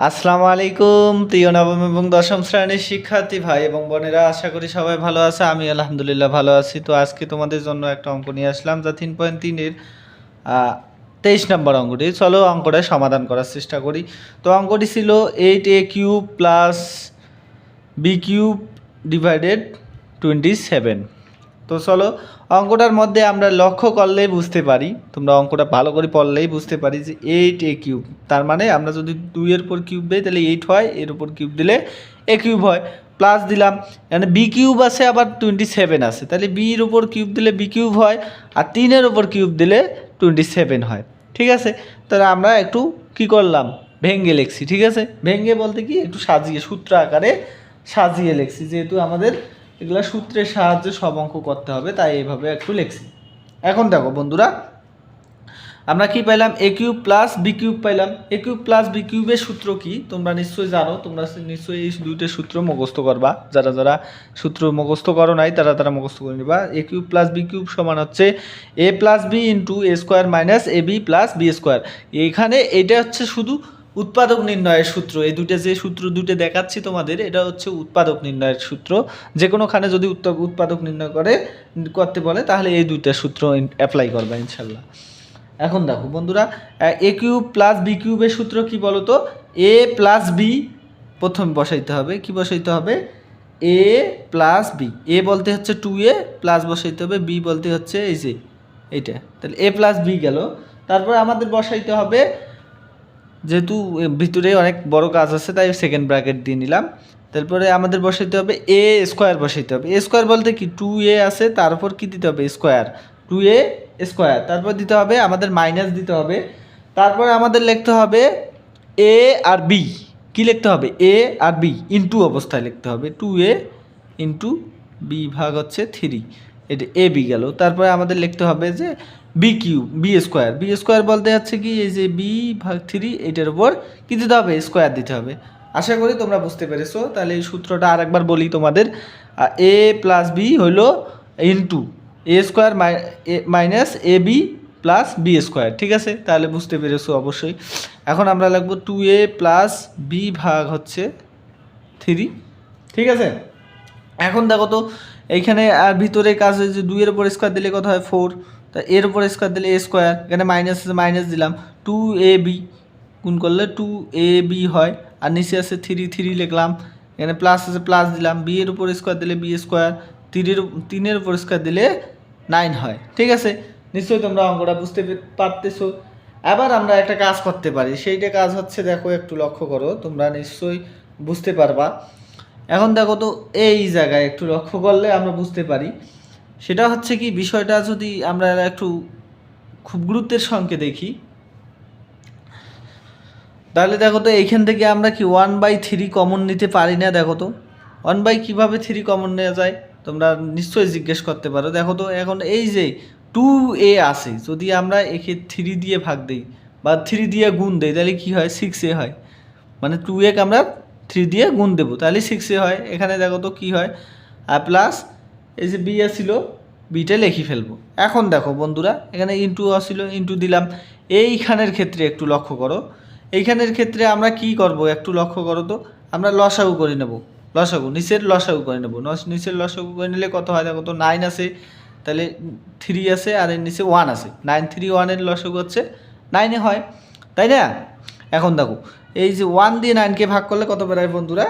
আসসালামু আলাইকুম, প্রিয় নবম এবং দশম শ্রেণির শিক্ষার্থী ভাই এবং বোনেরা, আশা করি সবাই ভালো আছে আমি আলহামদুলিল্লাহ ভালো আছি। তো আজকে তোমাদের জন্য একটা অঙ্ক নিয়ে আসলাম, যা তিন পয়েন্ট তিনের তেইশ নম্বর অঙ্কটি। চলো অঙ্কটা সমাধান করার চেষ্টা করি। তো অঙ্কটি ছিল eight a cube plus b cube divided twenty seven তো চলো, অঙ্কটার মধ্যে আমরা লক্ষ্য করলেই বুঝতে পারি। তোমরা অঙ্কটা ভালো করে পড়লেই বুঝতে পারি যে এইট এ কিউব তার মানে আমরা যদি দুইয়ের উপর কিউব দিই, তাহলে এইট হয়, এর উপর কিউব দিলে এ কিউব হয়। প্লাস দিলাম মানে বি কিউব আছে, আবার টোয়েন্টি সেভেন আছে। তাহলে বির উপর কিউব দিলে বি কিউব হয়, আর তিনের উপর কিউব দিলে টোয়েন্টি সেভেন হয়। ঠিক আছে? তাহলে আমরা একটু কি করলাম? ভেঙ্গে লিখছি, ঠিক আছে? ভেঙ্গে বলতে কি, একটু সাজিয়ে, সূত্র আকারে সাজিয়ে লিখছি, যেহেতু আমাদের এগুলা সূত্রের সাহায্যে সব অঙ্ক করতে হবে, তাই এইভাবে একটু লিখছি। এখন দেখো বন্ধুরা, আমরা কি পাইলাম? A cube plus b cube পাইলাম। এ কিউব প্লাস বি কিউবের সূত্র কি? তোমরা নিশ্চয়ই জানো, তোমরা নিশ্চয়ই এই দুইটা সূত্র মুখস্থ করবা। যারা যারা সূত্র মুখস্থ করো নাই, তারা তারা মুখস্থ করে নিবা। A cube plus b cube সমান হচ্ছে a plus b into a square minus a b plus b square এখানে এটা হচ্ছে শুধু উৎপাদক নির্ণয়ের সূত্র। এই দুটো যে সূত্র দুটো দেখাচ্ছি তোমাদের, এটা হচ্ছে উৎপাদক নির্ণয়ের সূত্র। যে কোনোখানে যদি উৎপ- উৎপাদক নির্ণয় করে, করতে বলে, তাহলে এই দুইটা সূত্র অ্যাপ্লাই করবে ইনশাল্লাহ এখন দেখো বন্ধুরা, এ কিউব প্লাস বি কিউবের সূত্র কি বলো তো এ প্লাস বি প্রথম বসাইতে হবে। কি বসাইতে হবে? এ প্লাস বি। এ বলতে হচ্ছে টু এ, প্লাস বসাইতে হবে। বি বলতে হচ্ছে এই যে, এইটা। তাহলে এ প্লাস বি গেল। তারপর আমাদের বসাইতে হবে যেহেতু ভিতরে অনেক বড় কাজ আছে, তাই সেকেন্ড ব্র্যাকেট দিয়ে নিলাম। তারপরে আমাদের বসাইতে হবে এ স্কোয়ার বসাইতে হবে। এ স্কোয়ার বলতে কি? টু এ আছে তারপর কি দিতে হবে? স্কোয়ার টু এ স্কোয়ার তারপর দিতে হবে, আমাদের মাইনাস দিতে হবে। তারপরে আমাদের লিখতে হবে এ আর বি কি লিখতে হবে? এ আর বি ইন্টু অবস্থায় লিখতে হবে। টু এ ইন্টু বি ভাগ হচ্ছে থ্রি এটা এ বি গেল। তারপরে আমাদের লিখতে হবে যে b q b square b square বলতে যাচ্ছে কি, এই যে বি ভাগ থ্রি এটার উপর কি দিতে হবে? স্কোয়ার দিতে হবে। আশা করি তোমরা বুঝতে পেরেছ। তাহলে এই সূত্রটা আরেকবার বলি তোমাদের। এ প্লাস বি হইল into a square minus a b plus b square ঠিক আছে? তাহলে বুঝতে পেরেছ অবশ্যই। এখন আমরা লাগবো টু এ প্লাস বি ভাগ হচ্ছে থ্রি ঠিক আছে? এখন দেখো তো, এইখানে আর ভিতরে কাজ হয়েছে, দুইয়ের উপর স্কোয়ার দিলে কত হয়? ফোর তা এর উপর স্কোয়ার দিলে এ স্কোয়ার এখানে মাইনাস আছে মাইনাস দিলাম। টু এ বি গুণ করলে টু এ বি হয়। আর নিচে আছে থ্রি থ্রি লিখলাম। এখানে প্লাস আছে প্লাস দিলাম। বি এর উপর স্কোয়ার দিলে বি স্কোয়ার তিনের তিনের উপর স্কোয়ার দিলে নাইন হয়। ঠিক আছে? নিশ্চয়ই তোমরা অঙ্কটা বুঝতে পারতেছো। আবার আমরা একটা কাজ করতে পারি। সেইটা কাজ হচ্ছে, দেখো, একটু লক্ষ্য করো। তোমরা নিশ্চয়ই বুঝতে পারবা। এখন দেখো তো এই জায়গায় একটু লক্ষ্য করলে আমরা বুঝতে পারি। সেটা হচ্ছে কি, বিষয়টা যদি আমরা একটু খুব গুরুত্বের সঙ্গে দেখি, তাহলে দেখো তো এইখান থেকে আমরা কি ওয়ান বাই থ্রি কমন নিতে পারি না? দেখো তো ওয়ান বাই কীভাবে থ্রি কমন নেওয়া যায়? তোমরা নিশ্চয়ই জিজ্ঞেস করতে পারো। দেখো তো এখন এই যে টু এ আছে, যদি আমরা একে থ্রি দিয়ে ভাগ দিই বা থ্রি দিয়ে গুণ দিই, তাহলে কি হয়? সিক্স এ হয়। মানে টু এক আমরা থ্রি দিয়ে গুণ দেবো। তাহলে সিক্স হয়। এখানে দেখো তো কী হয়? আর প্লাস এই যে বি আসছিল বিটা লিখে ফেলব। এখন দেখো বন্ধুরা, এখানে ইন্টু আসছিল ইন্টু দিলাম। এইখানের ক্ষেত্রে একটু লক্ষ্য করো। এইখানের ক্ষেত্রে আমরা কি করব? একটু লক্ষ্য করো তো। আমরা লসাগু করে নেব। লসাগু, নিচের লসাগু করে নেব। নিচের লসাগু করে নিলে কত হয়? দেখো তো নাইন আছে তাহলে থ্রি আছে আর এর নিচে ওয়ান আছে নাইন থ্রি ওয়ানের লসাগু হচ্ছে। নাইনে হয়। তাই না? এখন দেখো এই যে ওয়ান দিয়ে নাইনকে ভাগ করলে কত বেরোয় বন্ধুরা?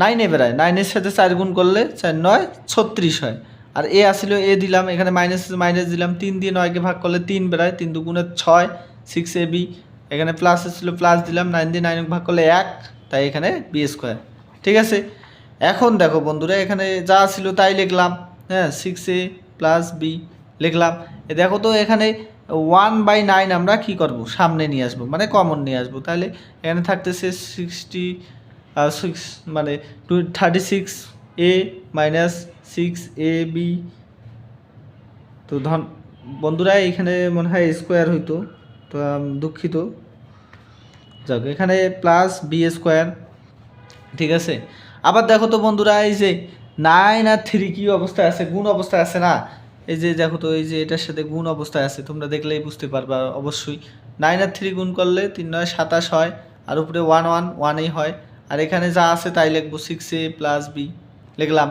নাইনে বেরোয় নাইনের সাথে চার গুণ করলে চার নয়, ছত্রিশ হয়। আর এ আসলে এ দিলাম, এখানে মাইনাস মাইনাস দিলাম। তিন দিয়ে নয়কে ভাগ করলে তিন বেড়ায়। তিন দুগুণে ছয় সিক্স এ বি এখানে প্লাস ছিল প্লাস দিলাম নাইন দিয়ে নাইন ভাগ করলে এক, তাই এখানে বি স্কোয়ার ঠিক আছে? এখন দেখো বন্ধুরা, এখানে যা ছিল তাই লিখলাম। হ্যাঁ সিক্স এ প্লাস বি লিখলাম। দেখো তো এখানে ওয়ান বাই নাইন আমরা কি করব? সামনে নিয়ে আসব মানে কমন নিয়ে আসব। তাহলে এখানে থাকতেছে সিক্সটি সিক্স মানে two thirty six a minus six a b তো ধন, বন্ধুরা, এখানে মনে হয় স্কোয়ার হইতো। তো দুঃখিত। যাক, এখানে প্লাস বি স্কোয়ার ঠিক আছে? আবার দেখো তো বন্ধুরা, এই যে নাইন আর থ্রি কি অবস্থায় আছে? গুণ অবস্থায় আছে না? এই যে দেখো তো, এই যে এটার সাথে গুণ অবস্থায় আছে, তোমরা দেখলেই বুঝতে পারবা অবশ্যই। নাইন আর থ্রি গুণ করলে তিন নয় সাতাশ হয়, আর উপরে ওয়ান ওয়ান ওয়ানেই হয়। আর এখানে যা আছে তাই লিখব সিক্স এ প্লাস বি লিখলাম।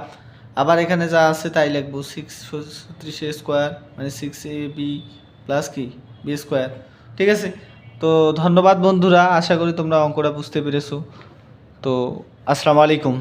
আবার এখানে যা আছে তাই লিখব সিক্স ছত্রিশ এ স্কোয়ার মানে সিক্স এ বি প্লাস কি? বি স্কোয়ার ঠিক আছে? তো ধন্যবাদ বন্ধুরা, আশা করি তোমরা অঙ্কটা বুঝতে পেরেছ। তো আসসালামু আলাইকুম।